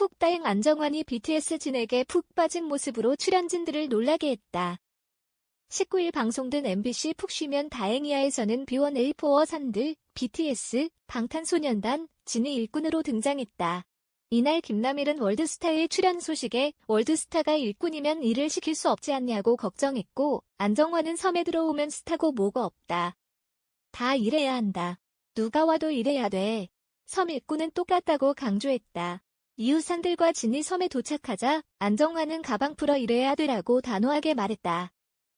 푹 따인 안정환이 BTS 진에게 푹 빠진 모습으로 출연진들을 놀라게 했다. 19일 방송된 MBC 푹 쉬면 다행이야에서는 B1A4어 산들, BTS, 방탄소년단, 진이 일꾼으로 등장했다. 이날 김남일은 월드스타의 출연 소식에 월드스타가 일꾼이면 일을 시킬 수 없지 않냐고 걱정했고 안정환은 섬에 들어오면 스타고 뭐가 없다. 다 일해야 한다. 누가 와도 일해야 돼. 섬 일꾼은 똑같다고 강조했다. 이웃산들과 진이 섬에 도착하자 안정환은 가방 풀어 일해야 되라고 단호하게 말했다.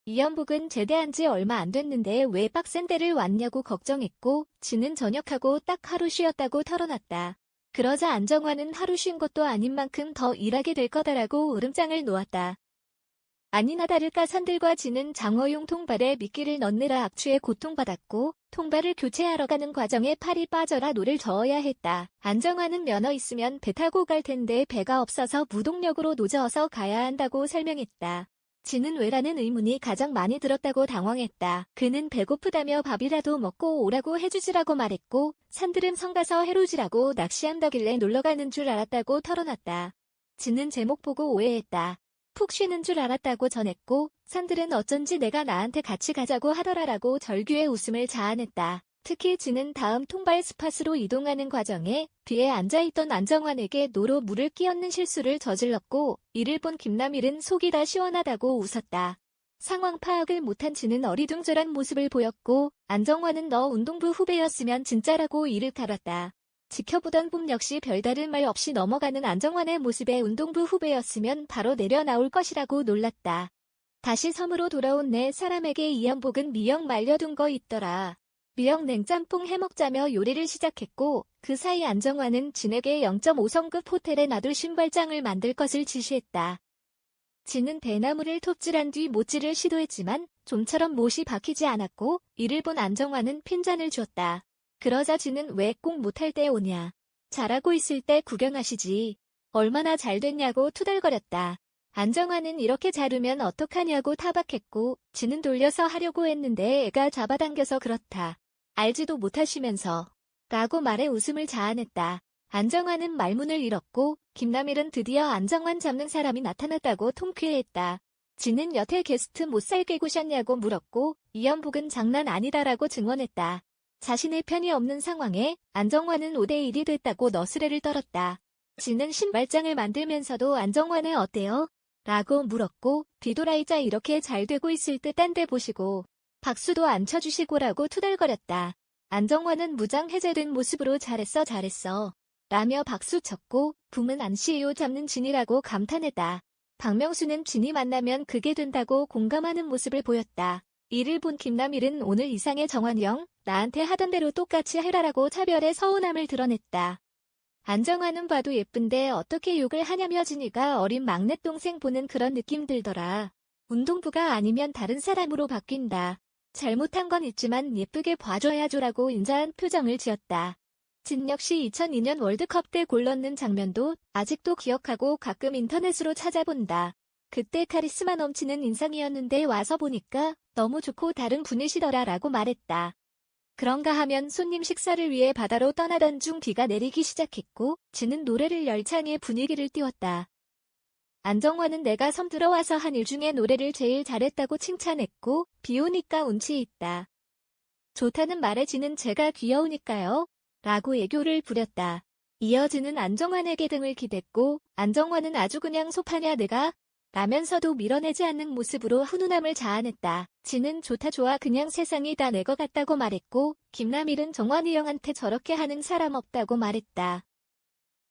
이연복은 제대한 지 얼마 안 됐는데 왜 빡센 데를 왔냐고 걱정했고 진은 전역하고 딱 하루 쉬었다고 털어놨다. 그러자 안정환은 하루 쉰 것도 아닌 만큼 더 일하게 될 거다라고 울음장을 놓았다. 아니나 다를까 산들과 진은 장어용 통발에 미끼를 넣느라 악취에 고통받았고 통발을 교체하러 가는 과정에 팔이 빠져라 노를 저어야 했다. 안정환은 면허 있으면 배 타고 갈 텐데 배가 없어서 무동력으로 노저어서 가야 한다고 설명했다. 진은 왜라는 의문이 가장 많이 들었다고 당황했다. 그는 배고프다며 밥이라도 먹고 오라고 해주지라고 말했고 산들음 성 가서 해루지라고 낚시한다길래 놀러가는 줄 알았다고 털어놨다. 진은 제목 보고 오해했다. 푹 쉬는 줄 알았다고 전했고 산들은 어쩐지 내가 나한테 같이 가자고 하더라라고 절규의 웃음을 자아냈다. 특히 진은 다음 통발 스팟으로 이동하는 과정에 뒤에 앉아있던 안정환에게 노로 물을 끼얹는 실수를 저질렀고 이를 본 김남일은 속이 다 시원하다고 웃었다. 상황 파악을 못한 진은 어리둥절한 모습을 보였고 안정환은 너 운동부 후배였으면 진짜라고 이를 갈았다. 지켜보던 봄 역시 별다른 말 없이 넘어가는 안정환의 모습에 운동부 후배였으면 바로 내려 나올 것이라고 놀랐다. 다시 섬으로 돌아온 내 사람에게 이연복은 미역 말려둔 거 있더라. 미역 냉짬뽕 해먹자며 요리를 시작했고 그 사이 안정환은 진에게 0.5성급 호텔에 놔둘 신발장을 만들 것을 지시했다. 진은 대나무를 톱질한 뒤 못질을 시도했지만 좀처럼 못이 박히지 않았고 이를 본 안정환은 핀잔을 줬다. 그러자 진은 왜꼭 못할 때 오냐. 잘하고 있을 때 구경하시지. 얼마나 잘 됐냐고 투덜거렸다. 안정환은 이렇게 자르면 어떡하냐고 타박했고 진은 돌려서 하려고 했는데 애가 잡아당겨서 그렇다. 알지도 못하시면서 라고 말해 웃음을 자아냈다. 안정환은 말문을 잃었고 김남일은 드디어 안정환 잡는 사람이 나타났다고 통쾌해했다. 진은 여태 게스트 못 살게 구셨냐고 물었고 이연복은 장난 아니다라고 증언했다. 자신의 편이 없는 상황에 안정환은 5대1이 됐다고 너스레를 떨었다. 진은 신발장을 만들면서도 안정환은 어때요? 라고 물었고 뒤돌아이자 이렇게 잘 되고 있을 듯 딴 데 보시고 박수도 안 쳐주시고라고 투덜거렸다. 안정환은 무장 해제된 모습으로 잘했어 잘했어. 라며 박수 쳤고 붐은 안시요 잡는 진이라고 감탄했다. 박명수는 진이 만나면 그게 된다고 공감하는 모습을 보였다. 이를 본 김남일은 오늘 이상의 정환영 나한테 하던 대로 똑같이 해라라고 차별의 서운함을 드러냈다. 안정환은 봐도 예쁜데 어떻게 욕을 하냐며 진이가 어린 막내 동생 보는 그런 느낌 들더라. 운동부가 아니면 다른 사람으로 바뀐다. 잘못한 건 있지만 예쁘게 봐줘야죠라고 인자한 표정을 지었다. 진 역시 2002년 월드컵 때 골 넣는 장면도 아직도 기억하고 가끔 인터넷으로 찾아본다. 그때 카리스마 넘치는 인상이었는데 와서 보니까 너무 좋고 다른 분이시더라 라고 말했다. 그런가 하면 손님 식사를 위해 바다로 떠나던 중 비가 내리기 시작했고 진은 노래를 열창해 분위기를 띄웠다. 안정환은 내가 섬 들어와서 한 일 중에 노래를 제일 잘했다고 칭찬했고 비 오니까 운치 있다. 좋다는 말에 지는 제가 귀여우니까요. 라고 애교를 부렸다. 이어지는 안정환에게 등을 기댔고 안정환은 아주 그냥 속하냐 내가 라면서도 밀어내지 않는 모습으로 훈훈함을 자아냈다. 지는 좋다 좋아 그냥 세상이 다 내 것 같다고 말했고 김남일은 정환이 형한테 저렇게 하는 사람 없다고 말했다.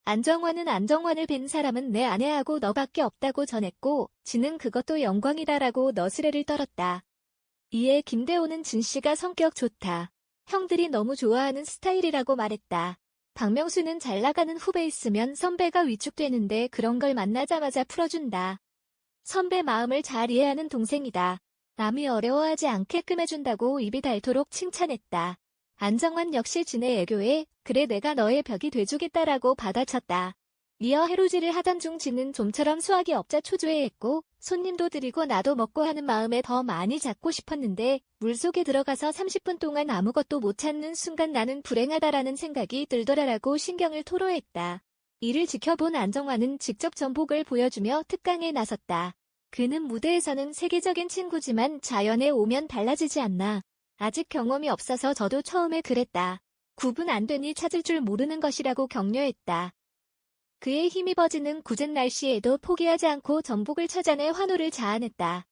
안정환은 안정환을 뵌 사람은 내 아내하고 너밖에 없다고 전했고 지는 그것도 영광이다라고 너스레를 떨었다. 이에 김대호는 진씨가 성격 좋다. 형들이 너무 좋아하는 스타일이라고 말했다. 박명수는 잘 나가는 후배 있으면 선배가 위축되는데 그런 걸 만나자마자 풀어준다. 선배 마음을 잘 이해하는 동생이다. 남이 어려워하지 않게끔 해준다고 입이 닳도록 칭찬했다. 안정환 역시 진의 애교에 그래 내가 너의 벽이 돼주겠다라고 받아쳤다. 이어 해루지를 하던 중 진은 좀처럼 수학이 없자 초조해 했고 손님도 드리고 나도 먹고 하는 마음에 더 많이 잡고 싶었는데 물속에 들어가서 30분 동안 아무것도 못 찾는 순간 나는 불행하다라는 생각이 들더라라고 신경을 토로했다. 이를 지켜본 안정환은 직접 전복을 보여주며 특강에 나섰다. 그는 무대에서는 세계적인 친구지만 자연에 오면 달라지지 않나. 아직 경험이 없어서 저도 처음에 그랬다. 구분 안 되니 찾을 줄 모르는 것이라고 격려했다. 그의 힘입어지는 굳은 날씨에도 포기하지 않고 전복을 찾아내 환호를 자아냈다.